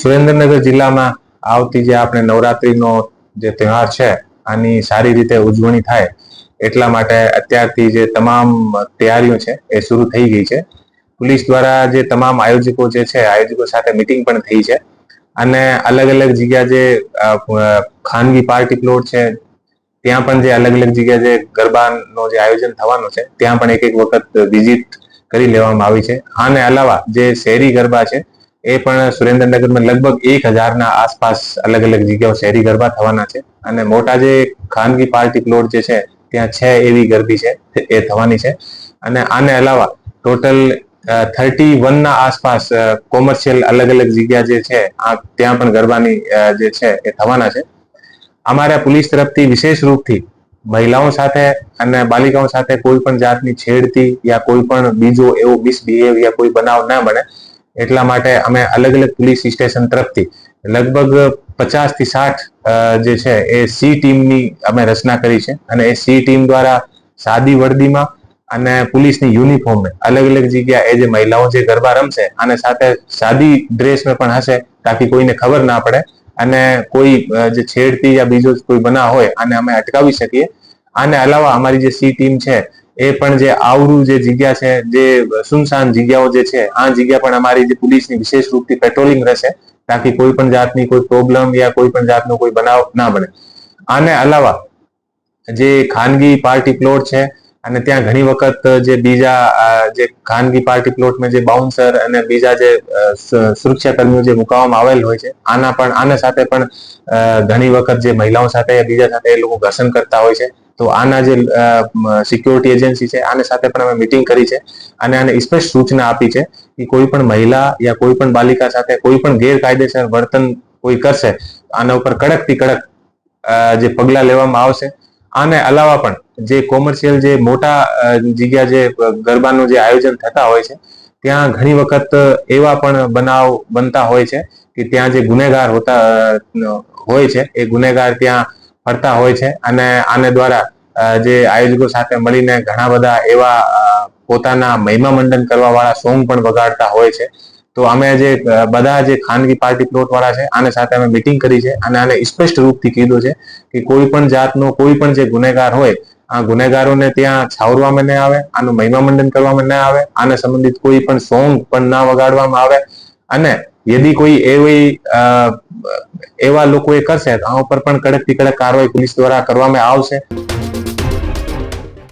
સુરેન્દ્રનગર જિલ્લામાં આવતી જે આપણે નવરાત્રિનો જે તહેવાર છે, આની સારી રીતે ઉજવણી થાય એટલા માટે અત્યારથી જે તમામ તૈયારીઓ છે એ શરૂ થઈ ગઈ છે. પોલીસ દ્વારા જે તમામ આયોજકો જે છે, આયોજકો સાથે મિટિંગ પણ થઈ છે અને અલગ અલગ જગ્યા જે ખાનગી પાર્ટી પ્લોટ છે, ત્યાં પણ જે અલગ અલગ જગ્યા જે ગરબાનો જે આયોજન થવાનું છે, ત્યાં પણ એક એક વખત વિઝિટ કરી લેવામાં આવી છે. આને અલાવા જે શહેરી ગરબા છે એ પણ સુરેન્દ્રનગરમાં લગભગ એક હજારના આસપાસ અલગ અલગ જગ્યાઓ શહેરી ગરબા થવાના છે. અને મોટા જે ખાનગી પાર્ટી પ્લોટ જે છે, ત્યાં છે એવી ગરબી છે, એ થવાની છે. અને આને અલાવા ટોટલ થર્ટી વનના આસપાસ કોમર્શિયલ અલગ અલગ જગ્યા જે છે ત્યાં પણ ગરબાની જે છે, એ થવાના છે. અમારા પોલીસ તરફથી વિશેષ રૂપથી મહિલાઓ સાથે અને બાલિકાઓ સાથે કોઈ પણ જાતની છેડતી યા કોઈ પણ બીજો એવો મિસબિહેવ યા કોઈ બનાવ ના બને. એટલા માટે અમે અલગ અલગ પોલીસ સ્ટેશન તરફથી લગભગ પચાસથી સાઠ જે છે એ સી ટીમની અમે રચના કરી છે અને એ સી ટીમ દ્વારા સાદી વર્દીમાં અને પોલીસની યુનિફોર્મ અલગ અલગ જગ્યા એ જે મહિલાઓ જે ગરબા રમશે અને સાથે સાદી ડ્રેસમાં પણ હશે તાકી કોઈને ખબર ના પડે અને કોઈ જે છેડતી યા બીજો કોઈ બના હોય અને અમે અટકાવી શકીએ. આને અલાવા અમારી જે સી ટીમ છે એ પણ જે આવરું જે જગ્યા છે, જે સુનસાન જગ્યાઓ જે છે, આ જગ્યા પણ અમારી જે પોલીસની વિશેષ રૂપથી પેટ્રોલિંગ રહેશે, તાકી કોઈ પણ જાતની કોઈ પ્રોબ્લેમ યા કોઈ પણ જાતનો કોઈ બનાવ ના બને. આને અલાવા જે ખાનગી પાર્ટી પ્લોટ છે અને ત્યાં ઘણી વખત જે બીજા જે ખાનગી પાર્ટી પ્લોટમાં જે બાઉન્સર અને બીજા જે અ, સુરક્ષા કર્મીઓ જે મુકાવવામાં આવેલ હોય છે આના પણ આના સાથે પણ ઘણી વખત જે મહિલાઓ સાથે બીજા સાથે એ લોકો ઘર્ષણ કરતા હોય છે. તો આના જે સિક્યોરિટી એજન્સી છે આને સાથે પણ અમે મિટિંગ કરી છે અને આને સ્પષ્ટ સૂચના આપી છે કે કોઈ પણ મહિલા યા કોઈ પણ બાલિકા સાથે કોઈ પણ ગેરકાયદેસર વર્તન કોઈ કરશે આના ઉપર કડકથી કડક જે પગલા લેવામાં આવશે આને અલાવા પણ જે કોમર્શિયલ જે મોટા જગ્યા જે ગરબાનું જે આયોજન થતા હોય છે, ત્યાં ઘણી વખત એવા પણ બનાવ બનતા હોય છે કે ત્યાં જે ગુનેગાર હોતા હોય છે, એ ગુનેગાર ત્યાં ફરતા હોય છે અને આને દ્વારા જે આયોજકો સાથે મળીને ઘણા બધા એવા પોતાના મહિમા મંડન કરવા વાળા સોંગ પણ વગાડતા હોય છે. તો અમે જે બધા જે ખાનગી પાર્ટી પ્લોટ વાળા છે, આને સાથે અમે મિટિંગ કરી છે અને આને સ્પષ્ટ રૂપથી કીધું છે કે કોઈ પણ જાતનો, કોઈ પણ જે ગુનેગાર હોય, આ ગુનેગારોને ત્યાં છાવરવામાં ન આવે, આનું મહિમા મંડન કરવામાં ન આવે, આને સંબંધિત કોઈ પણ સોંગ પણ ના વગાડવામાં આવે અને યદી કોઈ એવી એવા લોકો એ કરશે તો આ ઉપર પણ કડકથી કડક કાર્યવાહી પોલીસ દ્વારા કરવામાં આવશે.